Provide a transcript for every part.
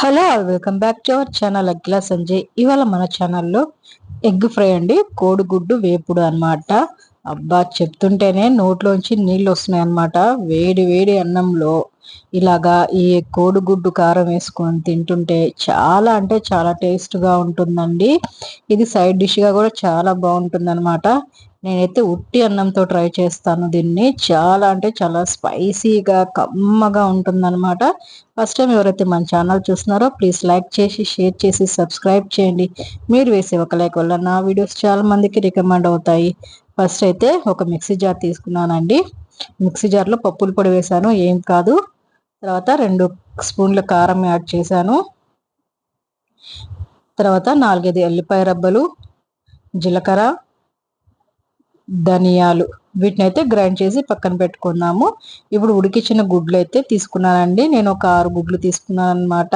Hello welcome back to our channel అగ్లా Sanjay. ఇవాళ మన ఛానల్లో ఎగ్ ఫ్రై అండి కోడిగుడ్డు వేపుడు అన్నమాట. అబ్బా చెప్తుంటేనే నోట్లోంచి నీళ్ళు వస్తున్నాయి అన్నమాట. వేడి వేడి అన్నంలో ఇలాగా ఈ కోడిగుడ్డు కారం వేసుకొని తింటుంటే చాలా అంటే చాలా టేస్ట్గా ఉంటుందండి. ఇది సైడ్ డిష్గా కూడా చాలా బాగుంటుంది అనమాట నేనైతే ఉట్టి అన్నంతో ట్రై చేస్తాను దీన్ని. చాలా అంటే చాలా స్పైసీగా కమ్మగా ఉంటుందన్నమాట. ఫస్ట్ టైం ఎవరైతే మన ఛానల్ చూస్తున్నారో ప్లీజ్ లైక్ చేసి షేర్ చేసి సబ్స్క్రైబ్ చేయండి. మీరు వేసే ఒక లైక్ వల్ల నా వీడియోస్ చాలా మందికి రికమెండ్ అవుతాయి. ఫస్ట్ అయితే ఒక మిక్సీ జార్ తీసుకున్నానండి. మిక్సీ జార్లో పప్పుల పొడి వేసాను ఏం కాదు. తర్వాత రెండు స్పూన్ల కారం యాడ్ చేశాను. తర్వాత నాలుగైదు ఎల్లిపాయ రబ్బలు జీలకర్ర ధనియాలు. వీటిని అయితే గ్రైండ్ చేసి పక్కన పెట్టుకున్నాము. ఇప్పుడు ఉడికించిన గుడ్లు అయితే తీసుకున్నానండి. నేను ఒక ఆరు గుడ్లు తీసుకున్నాను అనమాట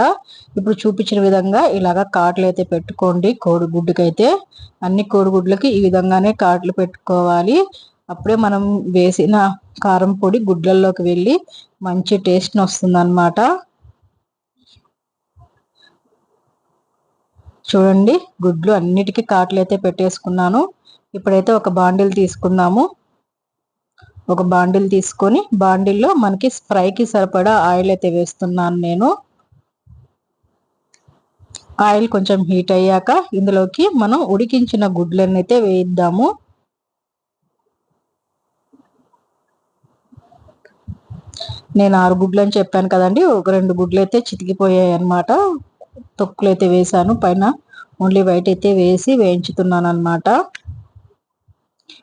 ఇప్పుడు చూపించిన విధంగా ఇలాగ కాట్లు అయితే పెట్టుకోండి. కోడిగుడ్డుకైతే అన్ని కోడిగుడ్లకి ఈ విధంగానే కాట్లు పెట్టుకోవాలి. అప్పుడే మనం వేసిన కారం పొడి గుడ్లల్లోకి వెళ్ళి మంచి టేస్ట్ని వస్తుంది అనమాట చూడండి గుడ్లు అన్నిటికీ కాట్లు అయితే పెట్టేసుకున్నాను. ఇప్పుడైతే ఒక బాండిల్ తీసుకుందాము. ఒక బాండిల్ తీసుకొని బాండిల్లో మనకి ఫ్రైకి సరిపడా ఆయిల్ అయితే వేస్తున్నాను నేను. ఆయిల్ కొంచెం హీట్ అయ్యాక ఇందులోకి మనం ఉడికించిన గుడ్లను అయితే వేయిద్దాము. నేను ఆరు గుడ్లు అని చెప్పాను కదండి ఒక రెండు గుడ్లు అయితే చితికిపోయాయి అనమాట తొక్కులు అయితే వేసాను పైన ఓన్లీ వైట్ అయితే వేసి వేయించుతున్నాను అనమాట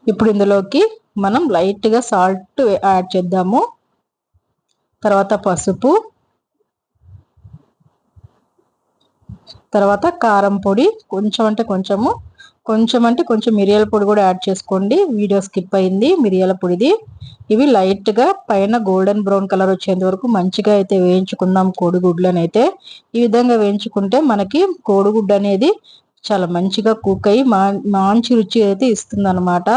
ఇప్పుడు ఇందులోకి మనం లైట్గా సాల్ట్ యాడ్ చేద్దాము. తర్వాత పసుపు. తర్వాత కారం పొడి. కొంచెం అంటే కొంచెము. కొంచెం అంటే కొంచెం మిరియాల పొడి కూడా యాడ్ చేసుకోండి. వీడియో స్కిప్ అయింది. మిరియాల పొడిది. ఇవి లైట్గా పైన గోల్డెన్ బ్రౌన్ కలర్ వచ్చేంత వరకు మంచిగా అయితే వేయించుకుందాం కోడిగుడ్లను అయితే. ఈ విధంగా వేయించుకుంటే మనకి కోడిగుడ్డు అనేది చాలా మంచిగా కుక్ అయ్యి మంచి రుచి అయితే ఇస్తుంది అనమాట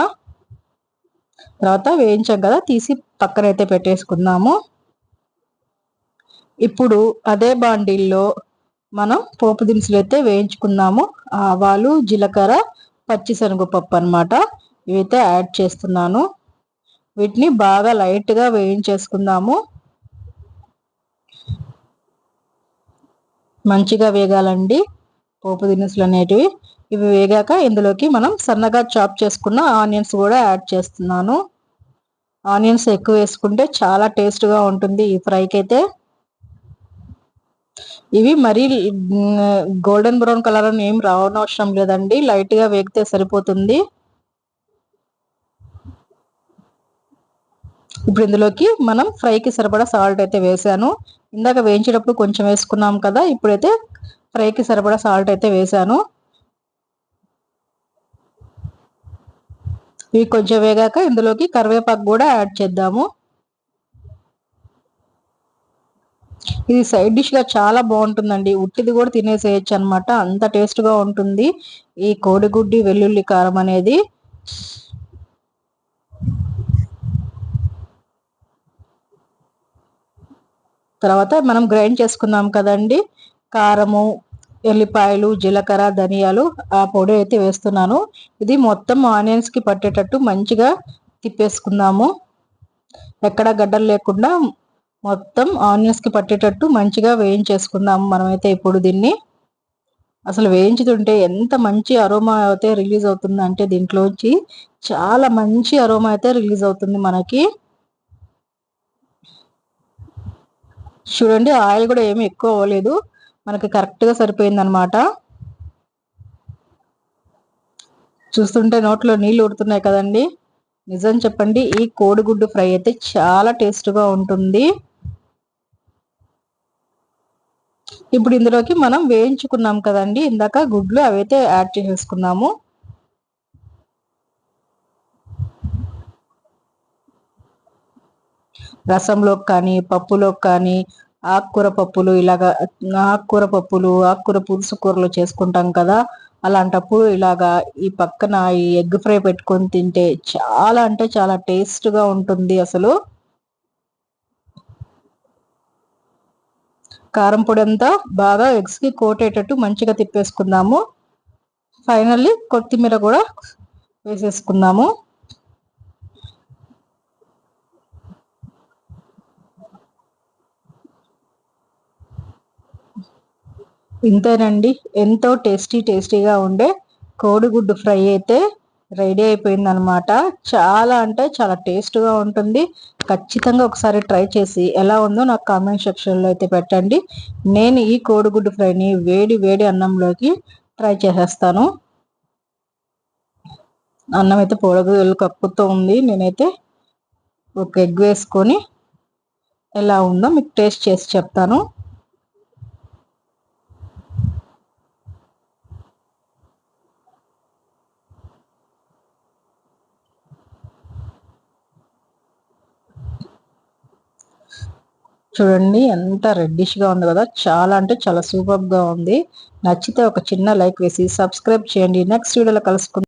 తర్వాత వేయించాం కదా తీసి పక్కన అయితే పెట్టేసుకుందాము. ఇప్పుడు అదే బాండీల్లో మనం పోపు దినుసులు అయితే వేయించుకున్నాము. ఆవాలు జీలకర్ర పచ్చిశనగపప్పు అనమాట ఇవైతే యాడ్ చేస్తున్నాను. వీటిని బాగా లైట్గా వేయించేసుకుందాము. మంచిగా వేగాలండి. పోపు దినుసులు అనేటివి ఇవి వేగాక ఇందులోకి మనం సన్నగా చాప్ చేసుకున్న ఆనియన్స్ కూడా యాడ్ చేస్తున్నాను. ఆనియన్స్ ఎక్కువ వేసుకుంటే చాలా టేస్ట్గా ఉంటుంది ఈ ఫ్రైకి అయితే ఇవి మరీ గోల్డెన్ బ్రౌన్ కలర్ అని ఏం రావనవసరం లేదండి. లైట్గా వేగితే సరిపోతుంది. ఇప్పుడు ఇందులోకి మనం ఫ్రైకి సరిపడా సాల్ట్ అయితే వేసాను. ఇందాక వేయించేటప్పుడు కొంచెం వేసుకున్నాం కదా ఇప్పుడైతే ఫ్రైకి సరిపడా సాల్ట్ అయితే వేసాను. ఇవి కొంచెం వేగాక ఇందులోకి కరివేపాకు కూడా యాడ్ చేద్దాము. ఇది సైడ్ డిష్గా చాలా బాగుంటుందండి. ఉట్టిది కూడా తినేసేయచ్చు అనమాట అంత టేస్ట్గా ఉంటుంది. ఈ కోడిగుడ్డి వెల్లుల్లి కారం అనేది. తర్వాత మనం గ్రైండ్ చేసుకున్నాం కదండి. కారము ఎల్లిపాయలు జీలకర్ర ధనియాలు ఆ పొడి అయితే వేస్తున్నాను. ఇది మొత్తం ఆనియన్స్కి పట్టేటట్టు మంచిగా తిప్పేసుకుందాము. ఎక్కడ గడ్డలు లేకుండా మొత్తం ఆనియన్స్కి పట్టేటట్టు మంచిగా వేయించేసుకుందాము మనమైతే ఇప్పుడు దీన్ని. అసలు వేయించుతుంటే ఎంత మంచి అరోమా అయితే రిలీజ్ అవుతుంది అంటే దీంట్లోంచి చాలా మంచి అరోమా అయితే రిలీజ్ అవుతుంది మనకి. చూడండి ఆయిల్ కూడా ఏమి ఎక్కువ అవ్వలేదు. మనకి కరెక్ట్గా సరిపోయిందనమాట చూస్తుంటే నోట్లో నీళ్ళు ఉడుతున్నాయి కదండి. నిజం చెప్పండి ఈ కోడిగుడ్డు ఫ్రై అయితే చాలా టేస్ట్గా ఉంటుంది. ఇప్పుడు ఇందులోకి మనం వేయించుకున్నాం కదండి. ఇందాక గుడ్లు అవైతే యాడ్ చేసేసుకున్నాము. రసంలోకి కానీ పప్పులోకి కానీ ఆకుకూర పప్పులు ఇలాగా ఆకుకూర పప్పులు ఆకుకూర పులుసు కూరలు చేసుకుంటాం కదా. అలాంటప్పుడు ఇలాగా ఈ పక్కన ఈ ఎగ్ ఫ్రై పెట్టుకొని తింటే చాలా అంటే చాలా టేస్ట్గా ఉంటుంది అసలు. కారం పొడి అంతా బాగా ఎగ్స్కి కోటేటట్టు మంచిగా తిప్పేసుకుందాము. ఫైనల్లీ కొత్తిమీర కూడా వేసేసుకుందాము. ఇంతేనండి. ఎంతో టేస్టీ టేస్టీగా ఉండే కోడిగుడ్డు ఫ్రై అయితే రెడీ అయిపోయింది అనమాట చాలా అంటే చాలా టేస్ట్గా ఉంటుంది. ఖచ్చితంగా ఒకసారి ట్రై చేసి ఎలా ఉందో నాకు కామెంట్ సెక్షన్లో అయితే పెట్టండి. నేను ఈ కోడిగుడ్డు ఫ్రైని వేడి వేడి అన్నంలోకి ట్రై చేసేస్తాను. అన్నం అయితే పొడగులు కక్కుతూ ఉంది. నేనైతే ఒక ఎగ్ వేసుకొని ఎలా ఉందో మీకు టేస్ట్ చేసి చెప్తాను. చూడండి ఎంత రెడ్డిష్గా ఉంది కదా. చాలా అంటే చాలా సూపర్గా ఉంది. నచ్చితే ఒక చిన్న లైక్ వేసి సబ్స్క్రైబ్ చేయండి. నెక్స్ట్ వీడియోలో కలుసుకుందాం.